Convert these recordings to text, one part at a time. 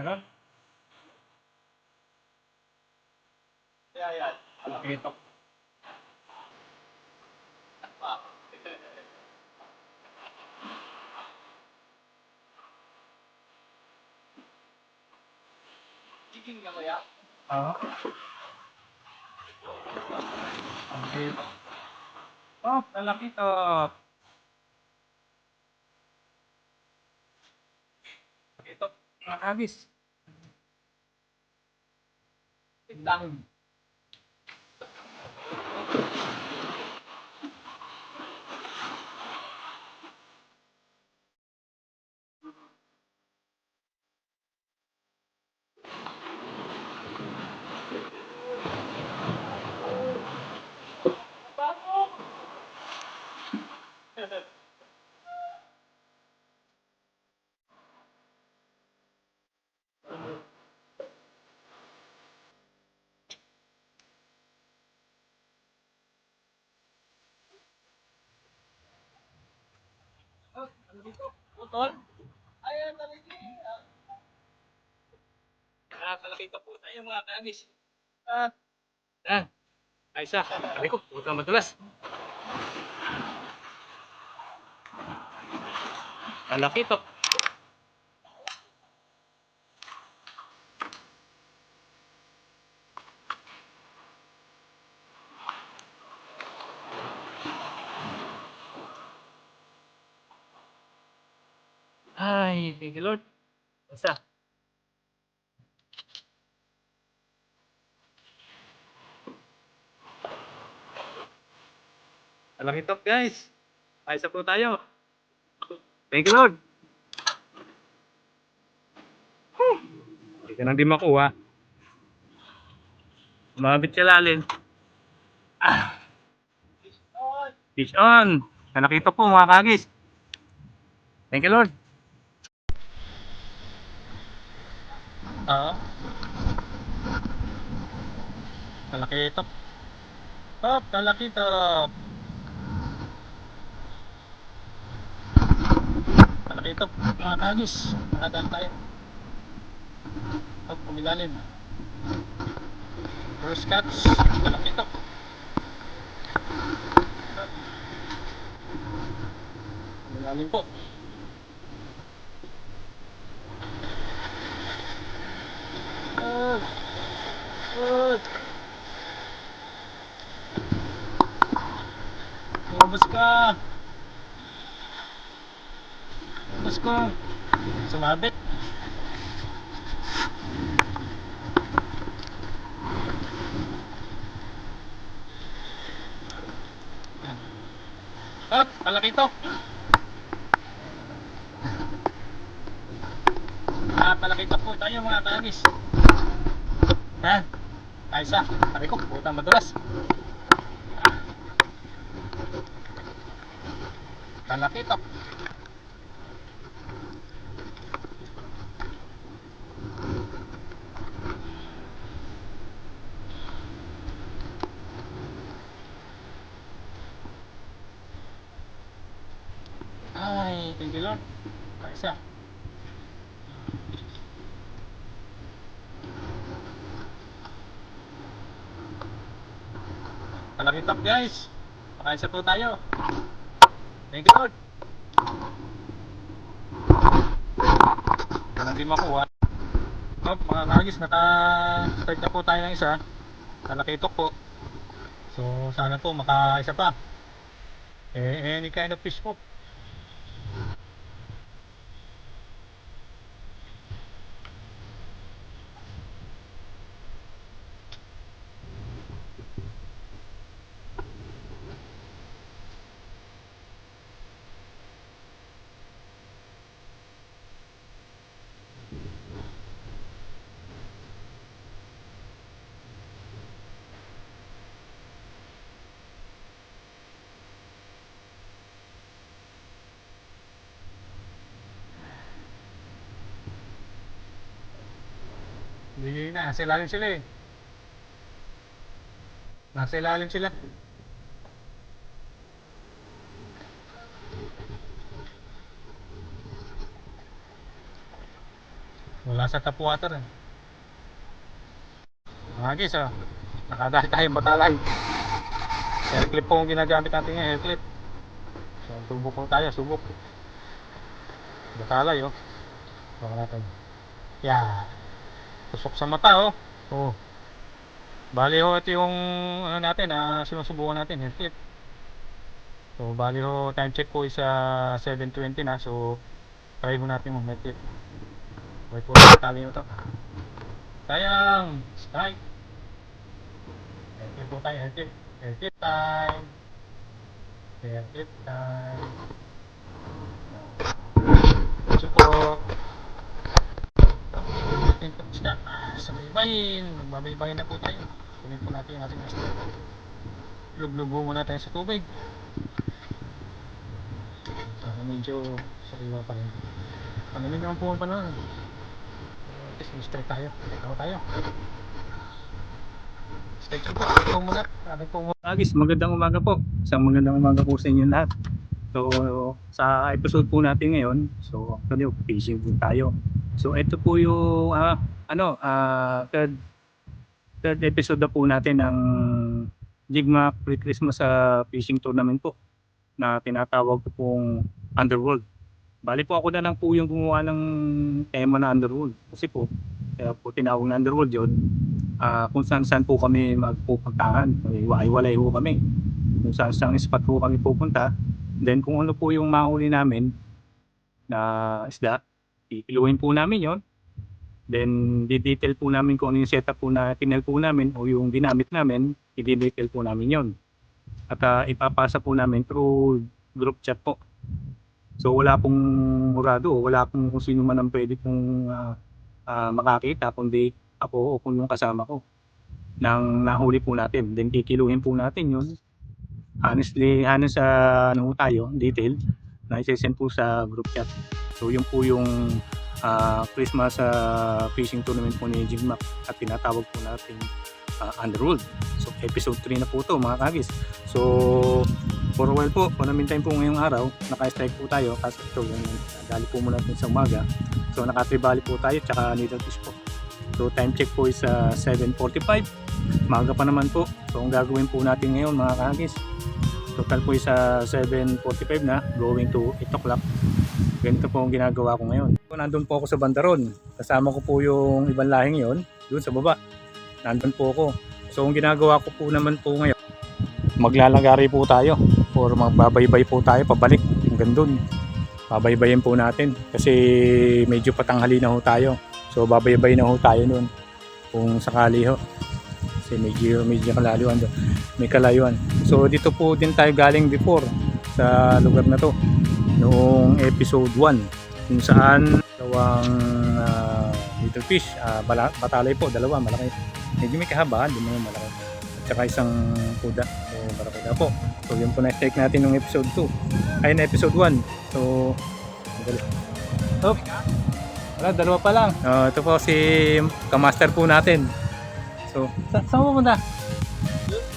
Meron? Yeah, yeah. Okay, ito. Chicken ka kaya? Oo. Okay. Oh, lalaki to. Ito, mga Putol? Ayan, talaga. Nakakalakita po tayo mga kabis. At, yan. Ay isa, sabi ko, putang madulas. Malaki to. Ay, thank you Lord. Basta. Malaki to guys. Ayos na po tayo. Thank you Lord. Hindi ka nang di makuha. Umabit ka lalim. Ah. Fish on. Malaki to po mga kagis. Thank you Lord. Oo. Kalaki ito. Top, kalaki ito. Kalaki ito. Mga kagis. Nakadaan tayo. Top, kumilalim. First catch. Kalaki ito. Kumilalim po. Ka. Sumabit. Up, malaki to. Ah, malaki to po tayo mga kagis. Ha? Ay isa. Sabi ko, putang madulas. Kalaki to. Ay, thank you Lord. Ay isa. Malaki top guys. Makaisa po tayo. Thank you Lord. Wala din makuha. Oh, mga kagis, naka-start na po tayo ng isa. Nalakitok po. So, sana po makaisa pa. Eh, any kind of fish po. Hindi na, nasa ilalim sila eh. Nasa ilalim sila. Wala sa tap water eh. Mga guys, ah. Nakadali tayong batalay. Air clip po ang ginagamit natin ngayon, air clip. So, subok po tayo, subok. Batalay, oh. Baka natin. Yeah. Tusok sa mata, oh. Oh. Bali ho, ito yung ano natin, ah, sinusubukan natin, clip. So, bali ho, time check ko is ah, 7.20 na. So, try mo natin mo, clip. Wait po, tali mo to. Sayang! Strike! Air po tayo. Air clip time! Clip time! Ito Ating isda. Sa baybayin. Magbabaybayin na po tayo. Kunin po natin yung ating. Luglubo muna tayo sa tubig. Ah, medyo sariwa pa rin. Panamin naman po ang panahon. At least straight tayo. Ikaw tayo. Straight po. Ikaw muna. Kagis, magandang umaga po. Isang magandang umaga po sa inyo lahat. So, sa episode po natin ngayon, so actually, fishing po tayo. So, ito po yung, ah, ano, ah, third, third episode na po natin ng Jigma Pre-Christmas sa fishing tournament po na tinatawag ko pong Underworld. Bali po ako na lang po yung gumawa ng tema na Underworld. Kasi po, kaya po tinawag na Underworld yun, ah, kung saan saan po kami magpupuntahan. Iwalay po kami. Kung saan saan spot po kami pupunta. Then kung ano po yung mahuli namin na isda, ikiluhin po namin yon Then di-detail po namin kung ano yung setup po na tinel po namin o yung ginamit namin, i-detail po namin yon At ah, ipapasa po namin through group chat po. So wala pong murado, wala pong kung sino man ang pwede pong ah, ah, makakita kundi ako o kung yung kasama ko nang nahuli po natin. Then kikiluhin po natin yun. Honestly, ano sa ano po tayo, detail, na isesend po sa group chat. So yun po yung ah, Christmas ah, fishing tournament po ni Jim Mac at tinatawag po natin uh, Underworld. So episode 3 na po to mga kagis. So for a while po, for the meantime po ngayong araw, naka-strike po tayo kasi ito, yung dali po muna natin sa umaga. So naka-tribali po tayo tsaka needle fish po. So time check po is uh, 7.45. Maga pa naman po. So ang gagawin po natin ngayon mga kagis, total po is uh, 7.45 na, going to 8 o'clock. Ganito po ang ginagawa ko ngayon. So, nandun po ako sa Bandaron. Kasama ko po yung ibang lahing yon doon sa baba. Nandun po ako. So ang ginagawa ko po naman po ngayon, maglalagari po tayo or magbabaybay po tayo pabalik hanggang doon. Babaybayin po natin kasi medyo patanghali na ho tayo. So babaybay na ho tayo noon kung sakali ho. Kasi medyo medyo kalayuan doon. May kalayuan. So dito po din tayo galing before sa lugar na to noong episode 1 kung saan dalawang uh, little fish, ah, bala, batalay po, dalawa, malaki. Medyo may kahabaan, di mo malaki. At saka isang kuda, so barakuda po. So yun po na-check natin ng episode 2. Ay, na episode 1. So, madali. Oh, wala, dalawa pa lang. Ah, ito po si kamaster po natin. So, sa saan mo punta?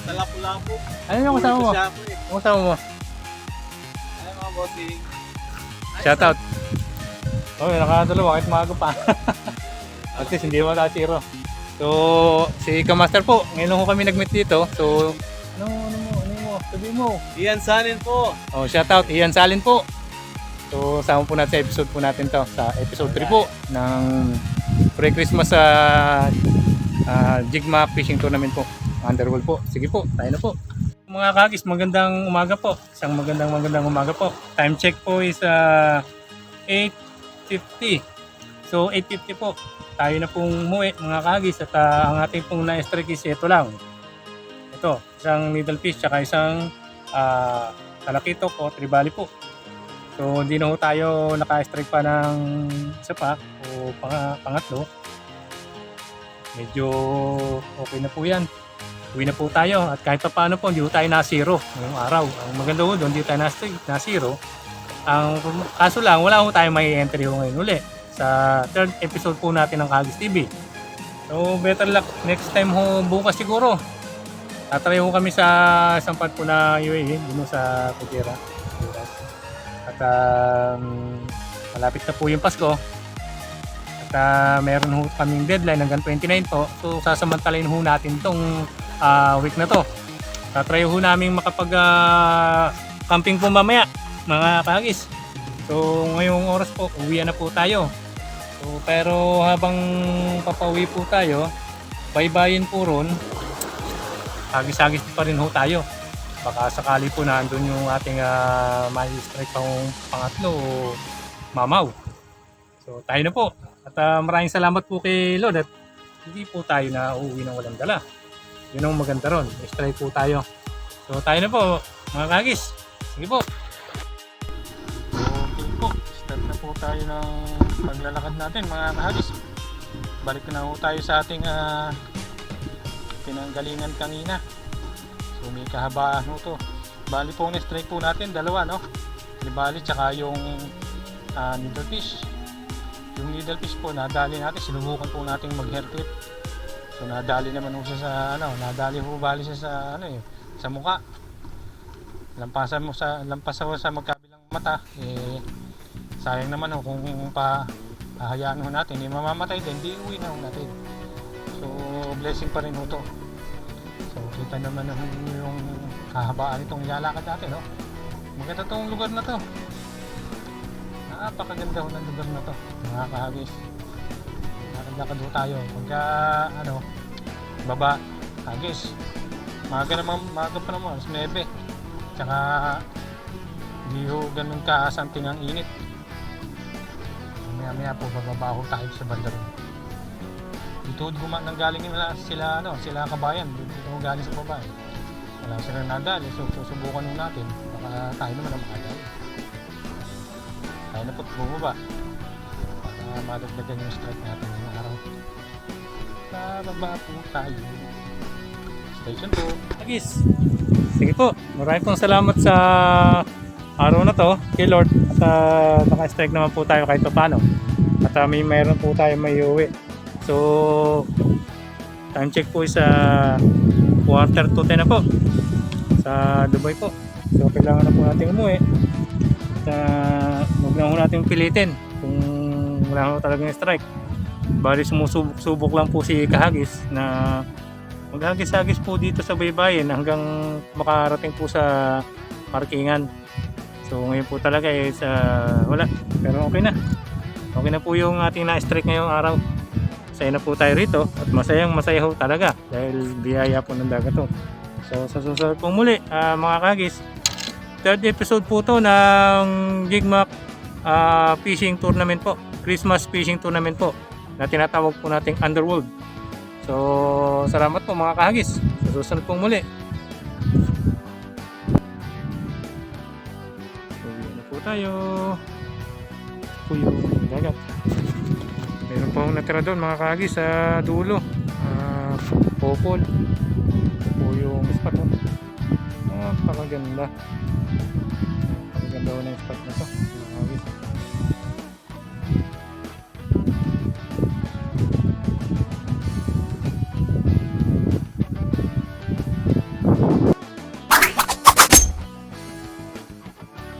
Talapo-lapo. Ano yung kasama mo? Po. Ano kasama mo? Ano mga bossing? Shout out. Oh, nakadalawa kahit maaga pa. At least hindi wala zero. So, si Kamaster po, ngayon lang ho kami nag-meet dito. So, ano, ano mo, ano mo, sabi mo. Ian Sanin po. Oh, shout out, Ian Salin po. So, sama po natin sa episode po natin to, sa episode 3 po ng pre-Christmas sa uh, Jigma Fishing Tournament po. Underworld po. Sige po, tayo na po. Mga kagis, magandang umaga po. Isang magandang magandang umaga po. Time check po is uh, 8.50. So 8.50 po. Tayo na pong umuwi mga kagis at uh, ang ating pong na-strike is ito lang. Ito, isang needle fish tsaka isang uh, talakitok o tribali po. So hindi na ho tayo naka-strike pa ng isa pa o pang pangatlo. Medyo okay na po yan. Uwi na po tayo at kahit pa paano po hindi po tayo na zero ngayong araw. Ang maganda po doon, hindi tayo na, na zero. Ang kaso lang, wala po tayo may entry ngayon uli sa third episode po natin ng Kagis TV. So better luck next time ho bukas siguro. Tatry ho kami sa isang part po na UAE, dun sa Putera. At um, malapit na po yung Pasko. At ah, meron ho kaming deadline hanggang 29 po. So sasamantalayin ho natin tong ah, week na to. Tatry ho namin makapag ah, camping po mamaya mga kagis. So ngayong oras po, uwi na po tayo. So pero habang papauwi po tayo, baybayin po ron, hagis-hagis pa rin ho tayo. Baka sakali po na andun yung ating uh, may strike pang pangatlo o mamaw. So tayo na po. At ah, maraming salamat po kay Lord at hindi po tayo na uuwi ng walang dala. Yun ang maganda ron. Strike po tayo. So tayo na po mga kagis. Sige po. Okay po, start na po tayo ng paglalakad natin mga kahagis. Balik na po tayo sa ating ah, pinanggalingan kanina. So may kahabaan po to. Bali po ang strike po natin, dalawa no? Bali tsaka yung ah, needle fish. Yung needle fish po, nadali natin, sinubukan po natin mag hair clip. So nadali naman po siya sa ano, nadali po bali siya sa ano eh, sa mukha. Lampasan mo sa lampasan mo sa magkabilang mata. Eh sayang naman ho kung pa hahayaan ho natin. Eh mamamatay din di uwi na ho natin. So blessing pa rin ho to. So kita naman ho yung kahabaan itong ilalakad natin no? Maganda tong lugar na to. Napakaganda ho ng lugar na to mga kahagis lakad-lakad ho tayo. Pagka ano baba. Hagis maga naman maga pa naman alas 9 tsaka hindi ho ganun kaasanting ang init. Maya maya po bababa ho tayo sa banda ron dito guma nang galing nila sila ano sila kabayan. Dito ho galing sa baba eh. wala sila nadali so susubukan ho natin. Baka tayo naman ang makadali tayo na po bumaba para madagdagan yung strike natin ngayong araw sa baba po tayo station po Agis. Sige po. Maraming pong salamat sa araw na to kay Lord at uh, naka-strike naman po tayo kahit paano. At uh, may mayroon po tayo may uwi. So time check po sa quarter to 10 na po sa Dubai po. So kailangan na po natin umuwi. At uh, huwag na po natin pilitin wala po talagang strike. Bali sumusubok-subok lang po si Kahagis na maghagis-hagis po dito sa baybayin hanggang makarating po sa parkingan. So ngayon po talaga eh sa wala. Pero okay na. Okay na po yung ating na-strike ngayong araw. Masaya na po tayo rito at masayang masaya ho talaga dahil biyaya po ng dagat to. So sa susunod po muli ah, mga kagis, third episode po to ng Jigmac ah, fishing tournament po. Christmas fishing tournament po na tinatawag po nating Underworld. So, salamat po mga kahagis. Susunod pong muli. Uwi na po tayo. Po yung dagat. Meron po natira doon mga kahagis sa dulo. Ah, popol. Po yung spot. Oh. Napakaganda. Napakaganda po ng spot na to.